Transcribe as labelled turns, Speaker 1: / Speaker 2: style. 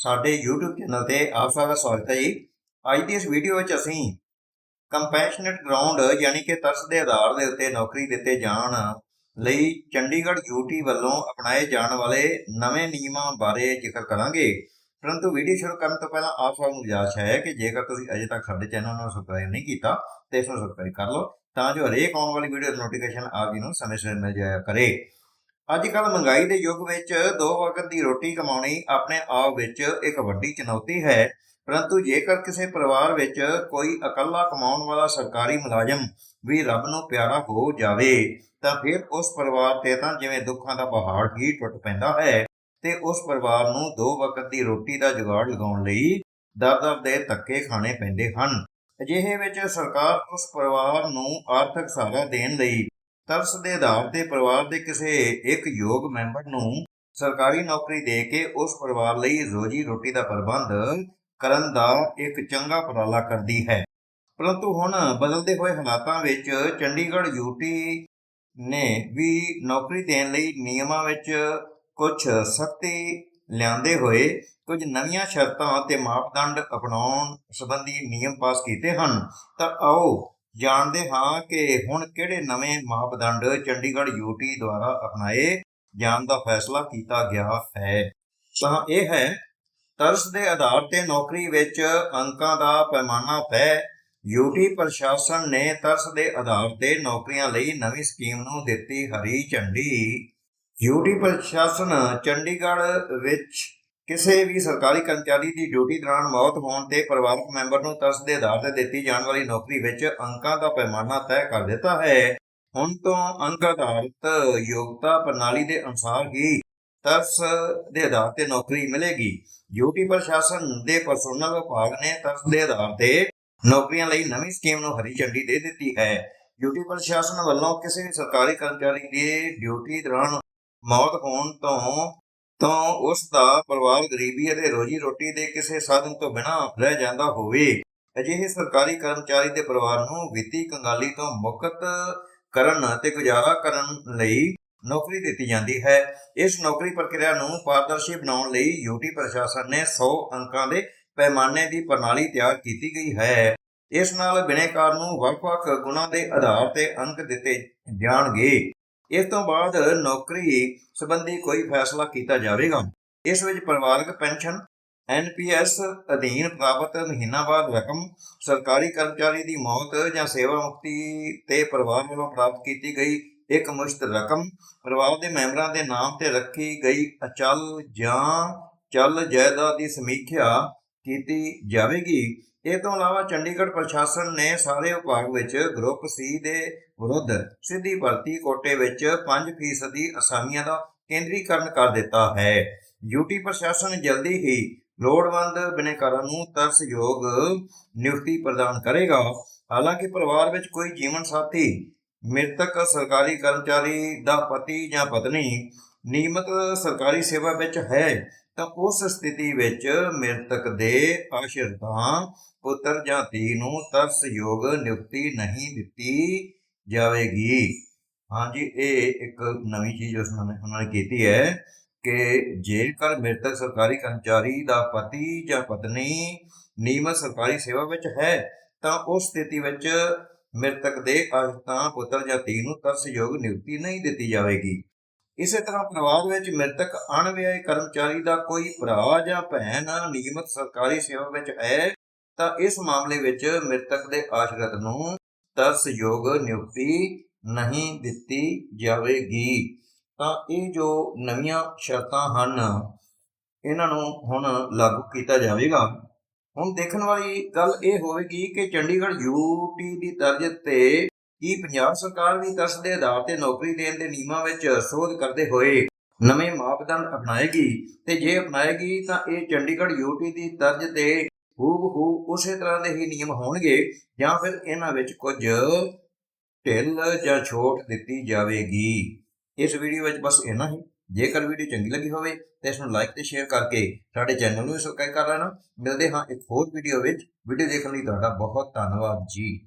Speaker 1: ਸਾਡੇ YouTube channel ਤੇ ਆਪ ਸਭ ਦਾ ਸਵਾਗਤ ਹੈ ਜੀ। ਅੱਜ ਦੀ ਇਸ ਵੀਡੀਓ ਵਿੱਚ ਅਸੀਂ ਕੰਪੈਸ਼ਨਟ ਗਰਾਊਂਡ ਯਾਨੀ ਕਿ ਤਰਸ ਦੇ ਆਧਾਰ ਦੇ ਉੱਤੇ ਨੌਕਰੀ ਦਿੱਤੇ ਜਾਣ ਲਈ ਚੰਡੀਗੜ੍ਹ ਯੂਟੀ ਵੱਲੋਂ ਅਪਣਾਏ ਜਾਣ ਵਾਲੇ ਨਵੇਂ ਨਿਯਮਾਂ ਬਾਰੇ ਜ਼ਿਕਰ ਕਰਾਂਗੇ। ਪਰੰਤੂ ਵੀਡੀਓ ਸ਼ੁਰੂ ਕਰਨ ਤੋਂ ਪਹਿਲਾਂ ਆਪ ਸਭ ਨੂੰ ਗੁਜ਼ਾਰਿਸ਼ ਹੈ ਕਿ ਜੇਕਰ ਤੁਸੀਂ ਅਜੇ ਤੱਕ ਸਾਡੇ ਚੈਨਲ ਨੂੰ ਸਬਸਕ੍ਰਾਈਬ ਨਹੀਂ ਕੀਤਾ ਤੇ ਇਸ ਨੂੰ ਸਬਸਕ੍ਰਾਈਬ ਕਰ ਲਓ ਤਾਂ ਜੋ ਹਰੇਕ ਆਉਣ ਵਾਲੀ ਵੀਡੀਓ ਦੀ ਨੋਟੀਫਿਕੇਸ਼ਨ ਆਪ ਜੀ ਨੂੰ ਸਮੇਂ ਸਿਰ ਮਿਲ ਜਾਇਆ ਕਰੇ। ਅੱਜ ਕੱਲ ਮਹਿੰਗਾਈ ਦੇ ਯੁੱਗ ਵਿੱਚ ਦੋ ਵਕਤ ਦੀ ਰੋਟੀ ਕਮਾਉਣੀ ਆਪਣੇ ਆਪ ਵਿੱਚ ਇੱਕ ਵੱਡੀ ਚੁਣੌਤੀ ਹੈ। ਪਰੰਤੂ ਜੇਕਰ ਕਿਸੇ ਪਰਿਵਾਰ ਵਿੱਚ ਕੋਈ ਇਕੱਲਾ ਕਮਾਉਣ ਵਾਲਾ ਸਰਕਾਰੀ ਮੁਲਾਜ਼ਮ ਵੀ ਰੱਬ ਨੂੰ ਪਿਆਰਾ ਹੋ ਜਾਵੇ, ਤਾਂ ਫਿਰ ਉਸ ਪਰਿਵਾਰ ਤੇ ਤਾਂ ਜਿਵੇਂ ਦੁੱਖਾਂ ਦਾ ਪਹਾੜ ਹੀ ਟੁੱਟ ਪੈਂਦਾ ਹੈ ਤੇ ਉਸ ਪਰਿਵਾਰ ਨੂੰ ਦੋ ਵਕਤ ਦੀ ਰੋਟੀ ਦਾ ਜੁਗਾੜ ਲਗਾਉਣ ਲਈ ਦਰ-ਦਰ ਦੇ ਧੱਕੇ ਖਾਣੇ ਪੈਂਦੇ ਹਨ। ਅਜਿਹੇ ਵਿੱਚ ਸਰਕਾਰ ਉਸ ਪਰਿਵਾਰ ਨੂੰ ਆਰਥਿਕ ਸਹਾਰਾ ਦੇਣ ਲਈ ਤਰਸ ਦੇ ਆਧਾਰ ਤੇ ਪਰਿਵਾਰ ਦੇ ਕਿਸੇ ਇੱਕ ਯੋਗ ਮੈਂਬਰ ਨੂੰ ਸਰਕਾਰੀ ਨੌਕਰੀ ਦੇ ਕੇ ਉਸ ਪਰਿਵਾਰ ਲਈ ਰੋਜੀ ਰੋਟੀ ਦਾ ਪ੍ਰਬੰਧ ਕਰਨ ਦਾ ਇੱਕ ਚੰਗਾ ਉਪਰਾਲਾ ਕਰਦੀ ਹੈ। ਪਰੰਤੂ ਹੁਣ ਬਦਲਦੇ ਹੋਏ ਹਾਲਾਤਾਂ ਵਿੱਚ ਚੰਡੀਗੜ੍ਹ ਯੂਟੀ ਨੇ ਵੀ ਨੌਕਰੀ ਦੇਣ ਲਈ ਨਿਯਮਾਂ ਵਿੱਚ ਕੁਝ ਸਖਤੀ ਲਿਆਂਦੇ ਹੋਏ ਕੁਝ ਨਵੀਆਂ ਸ਼ਰਤਾਂ ਅਤੇ ਮਾਪਦੰਡ ਅਪਣਾਉਣ ਸੰਬੰਧੀ ਨਿਯਮ ਪਾਸ ਕੀਤੇ ਹਨ। ਤਾਂ ਆਓ ਜਾਣਦੇ ਹਾਂ ਕਿ ਹੁਣ ਕਿਹੜੇ ਨਵੇਂ ਮਾਪਦੰਡ ਚੰਡੀਗੜ੍ਹ ਯੂਟੀ ਦੁਆਰਾ ਅਪਣਾਏ ਜਾਣ ਦਾ ਫੈਸਲਾ ਕੀਤਾ ਗਿਆ ਹੈ। ਤਾਂ ਇਹ ਹੈ, ਤਰਸ ਦੇ ਆਧਾਰ ਤੇ ਨੌਕਰੀ ਵਿੱਚ ਅੰਕਾਂ ਦਾ ਪੈਮਾਨਾ ਤੈਅ ਯੂਟੀ ਪ੍ਰਸ਼ਾਸਨ ਨੇ ਤਰਸ ਦੇ ਆਧਾਰ ਤੇ ਨੌਕਰੀਆਂ ਲਈ ਨਵੀਂ ਸਕੀਮ ਨੂੰ ਦਿੱਤੀ ਹਰੀ ਝੰਡੀ। ਯੂਟੀ ਪ੍ਰਸ਼ਾਸਨ ਚੰਡੀਗੜ੍ਹ ਵਿੱਚ ਕਿਸੇ ਵੀ ਸਰਕਾਰੀ ਕਰਮਚਾਰੀ ਦੀ ਡਿਊਟੀ ਦੌਰਾਨ ਮੌਤ ਹੋਣ ਤੇ ਪਰਿਵਾਰਕ ਮੈਂਬਰ ਨੂੰ ਤਰਸ ਦੇ ਆਧਾਰ ਤੇ ਦਿੱਤੀ ਜਾਣ ਵਾਲੀ ਨੌਕਰੀ ਵਿੱਚ ਅੰਕਾਂ ਦਾ ਪੈਮਾਨਾ ਤੈਅ ਕਰ ਦਿੱਤਾ ਹੈ। ਹੁਣ ਤੋਂ ਅੰਕ ਆਧਾਰਿਤ ਯੋਗਤਾ ਪ੍ਰਣਾਲੀ ਦੇ ਅਨੁਸਾਰ ਹੀ ਤਰਸ ਦੇ ਆਧਾਰ ਤੇ ਨੌਕਰੀ ਮਿਲੇਗੀ। ਯੂਟੀ ਪ੍ਰਸ਼ਾਸਨ ਦੇ ਪਰਸੋਨਲ ਵਿਭਾਗ ਨੇ ਤਰਸ ਦੇ ਆਧਾਰ ਤੇ ਨੌਕਰੀਆਂ ਲਈ ਨਵੀਂ ਸਕੀਮ ਨੂੰ ਹਰੀ ਝੰਡੀ ਦੇ ਦਿੱਤੀ ਹੈ। ਯੂਟੀ ਪ੍ਰਸ਼ਾਸਨ ਵੱਲੋਂ ਕਿਸੇ ਵੀ ਸਰਕਾਰੀ ਕਰਮਚਾਰੀ ਦੀ ਡਿਊਟੀ ਦੌਰਾਨ ਮੌਤ ਹੋਣ ਤੋਂ ਤੋਂ ਉਸ ਦਾ ਪਰਿਵਾਰ ਗਰੀਬੀ ਅਤੇ ਰੋਜੀ ਰੋਟੀ ਦੇ ਕਿਸੇ ਸਾਧਨ ਤੋਂ ਬਿਨਾਂ ਰਹਿ ਜਾਂਦਾ ਹੋਵੇ। ਅਜਿਹੇ ਸਰਕਾਰੀ ਕਰਮਚਾਰੀ ਦੇ ਪਰਿਵਾਰ ਨੂੰ ਵਿੱਤੀ ਕੰਗਾਲੀ ਤੋਂ ਮੁਕਤ ਕਰਨ ਅਤੇ ਗੁਜ਼ਾਰਾ ਕਰਨ ਲਈ ਨੌਕਰੀ ਦਿੱਤੀ ਜਾਂਦੀ ਹੈ। ਇਸ ਨੌਕਰੀ ਪ੍ਰਕਿਰਿਆ ਨੂੰ ਪਾਰਦਰਸ਼ੀ ਬਣਾਉਣ ਲਈ ਯੂਟੀ ਪ੍ਰਸ਼ਾਸਨ ਨੇ 100 ਅੰਕਾਂ ਦੇ ਪੈਮਾਨੇ ਦੀ ਪ੍ਰਣਾਲੀ ਤਿਆਰ ਕੀਤੀ ਗਈ ਹੈ। ਇਸ ਨਾਲ ਬਿਨੇਕਾਰ ਨੂੰ ਵੱਖ-ਵੱਖ ਗੁਣਾਂ ਦੇ ਆਧਾਰ ਤੇ ਅੰਕ ਦਿੱਤੇ ਜਾਣਗੇ। ਇਸ ਤੋਂ ਬਾਅਦ ਨੌਕਰੀ ਸੰਬੰਧੀ ਕੋਈ ਫੈਸਲਾ ਕੀਤਾ ਜਾਵੇਗਾ। ਇਸ ਵਿੱਚ ਪਰਿਵਾਰਕ ਪੈਨਸ਼ਨ ਐਨਪੀਐਸ ਅਧੀਨ ਪ੍ਰਾਪਤ ਮਹੀਨਾਵਾਰ ਰਕਮ, ਸਰਕਾਰੀ ਕਰਮਚਾਰੀ ਦੀ ਮੌਤ ਜਾਂ ਸੇਵਾ ਮੁਕਤੀ ਤੇ ਪਰਿਵਾਰ ਵੱਲੋਂ ਪ੍ਰਾਪਤ ਕੀਤੀ ਗਈ ਇੱਕ ਮੁਸ਼ਤ ਰਕਮ, ਪਰਿਵਾਰ ਦੇ ਮੈਂਬਰਾਂ ਦੇ ਨਾਮ ਤੇ ਰੱਖੀ ਗਈ ਅਚਲ ਜਾਂ ਚੱਲ ਜਾਇਦਾਦ ਦੀ ਸਮੀਖਿਆ ਕੀਤੀ ਜਾਵੇਗੀ। ਇਹ ਤੋਂ ਇਲਾਵਾ ਚੰਡੀਗੜ੍ਹ ਪ੍ਰਸ਼ਾਸਨ ਨੇ ਸਾਰੇ ਵਿਭਾਗ ਵਿੱਚ ਗਰੁੱਪ ਸੀ ਦੇ ਵਿਰੁੱਧ ਸਿੱਧੀ ਭਰਤੀ ਕੋਟੇ ਵਿੱਚ 5% ਦੀ ਅਸਾਮੀਆਂ ਦਾ ਕੇਂਦਰੀਕਰਨ ਕਰ ਦਿੱਤਾ ਹੈ। ਯੂਟੀ ਪ੍ਰਸ਼ਾਸਨ ਜਲਦੀ ਹੀ ਲੋੜਵੰਦ ਬਿਨੇਕਾਰਾਂ ਨੂੰ ਤਰਸਯੋਗ ਨਿਯੁਕਤੀ ਪ੍ਰਦਾਨ ਕਰੇਗਾ। ਹਾਲਾਂਕਿ ਪਰਿਵਾਰ ਵਿੱਚ ਕੋਈ ਜੀਵਨ ਸਾਥੀ, ਮ੍ਰਿਤਕ ਸਰਕਾਰੀ ਕਰਮਚਾਰੀ ਦਾ ਪਤੀ ਜਾਂ ਪਤਨੀ ਨਿਯਮਤ ਸਰਕਾਰੀ ਸੇਵਾ ਵਿੱਚ ਹੈ, ਤਾਂ ਉਸ ਸਥਿਤੀ ਵਿੱਚ ਮ੍ਰਿਤਕ ਦੇ ਆਸ਼ਰਿਤਾਂ ਪੁੱਤਰ ਜਾਂ ਧੀ ਨੂੰ ਤਰਸਯੋਗ ਨਿਯੁਕਤੀ ਨਹੀਂ ਦਿੱਤੀ ਜਾਵੇਗੀ। ਹਾਂਜੀ, ਇਹ ਇੱਕ ਨਵੀਂ ਚੀਜ਼ ਉਸ ਨੇ ਉਹਨਾਂ ਨੇ ਕੀਤੀ ਹੈ ਕਿ ਜੇਕਰ ਮ੍ਰਿਤਕ ਸਰਕਾਰੀ ਕਰਮਚਾਰੀ ਦਾ ਪਤੀ ਜਾਂ ਪਤਨੀ ਨਿਯਮਤ ਸਰਕਾਰੀ ਸੇਵਾ ਵਿੱਚ ਹੈ, ਤਾਂ ਉਸ ਸਥਿਤੀ ਵਿੱਚ ਮ੍ਰਿਤਕ ਦੇ ਆਸ਼ਰਿਤਾਂ ਪੁੱਤਰ ਜਾਂ ਧੀ ਨੂੰ ਤਰਸਯੋਗ ਨਿਯੁਕਤੀ ਨਹੀਂ ਦਿੱਤੀ ਜਾਵੇਗੀ। ਇਸੇ ਤਰ੍ਹਾਂ ਪਰਿਵਾਰ ਵਿੱਚ ਮ੍ਰਿਤਕ ਅਣਵਿਆਹੇ ਕਰਮਚਾਰੀ ਦਾ ਕੋਈ ਭਰਾ ਜਾਂ ਭੈਣ ਨਿਯਮਤ ਸਰਕਾਰੀ ਸੇਵਾ ਵਿੱਚ ਹੈ, ਤਾਂ ਇਸ ਮਾਮਲੇ ਵਿੱਚ ਮ੍ਰਿਤਕ ਦੇ ਆਸ਼ਰਿਤ ਨੂੰ ਤਰਸਯੋਗ ਨਿਯੁਕਤੀ ਨਹੀਂ ਦਿੱਤੀ ਜਾਵੇਗੀ। ਤਾਂ ਇਹ ਜੋ ਨਵੀਆਂ ਸ਼ਰਤਾਂ ਹਨ, ਇਹਨਾਂ ਨੂੰ ਹੁਣ ਲਾਗੂ ਕੀਤਾ ਜਾਵੇਗਾ। ਹੁਣ ਦੇਖਣ ਵਾਲੀ ਗੱਲ ਇਹ ਹੋਵੇਗੀ ਕਿ ਚੰਡੀਗੜ੍ਹ ਯੂਟੀ ਦੀ ਤਰਜ਼ ਤੇ ਕੀ ਪੰਜਾਬ ਸਰਕਾਰ ਵੀ ਤਰਸ ਦੇ ਆਧਾਰ ਤੇ ਨੌਕਰੀ ਦੇਣ ਦੇ ਨਿਯਮਾਂ ਵਿੱਚ ਸੋਧ ਕਰਦੇ ਹੋਏ ਨਵੇਂ ਮਾਪਦੰਡ ਅਪਣਾਏਗੀ? ਤੇ ਜੇ ਅਪਣਾਏਗੀ, ਤਾਂ ਇਹ ਚੰਡੀਗੜ੍ਹ ਯੂਟੀ ਦੀ ਤਰਜ਼ ਤੇ ਹੂਬ ਹੂ ਉਸੇ ਤਰ੍ਹਾਂ ਦੇ ਹੀ ਨਿਯਮ ਹੋਣਗੇ ਜਾਂ ਫਿਰ ਇਹਨਾਂ ਵਿੱਚ ਕੁਝ ਢਿੱਲ ਜਾਂ ਛੋਟ ਦਿੱਤੀ ਜਾਵੇਗੀ? ਇਸ ਵੀਡੀਓ ਵਿੱਚ ਬਸ ਇੰਨਾ ਹੀ। ਜੇਕਰ ਵੀਡੀਓ ਚੰਗੀ ਲੱਗੀ ਹੋਵੇ, ਤਾਂ ਇਸ ਨੂੰ ਲਾਈਕ ਤੇ ਸ਼ੇਅਰ ਕਰਕੇ ਸਾਡੇ ਚੈਨਲ ਨੂੰ ਸਬਸਕ੍ਰਾਈਬ ਕਰ ਲੈਣਾ। ਮਿਲਦੇ ਹਾਂ ਇੱਕ ਹੋਰ ਵੀਡੀਓ ਵਿੱਚ। ਵੀਡੀਓ ਦੇਖਣ ਲਈ ਤੁਹਾਡਾ ਬਹੁਤ ਧੰਨਵਾਦ ਜੀ।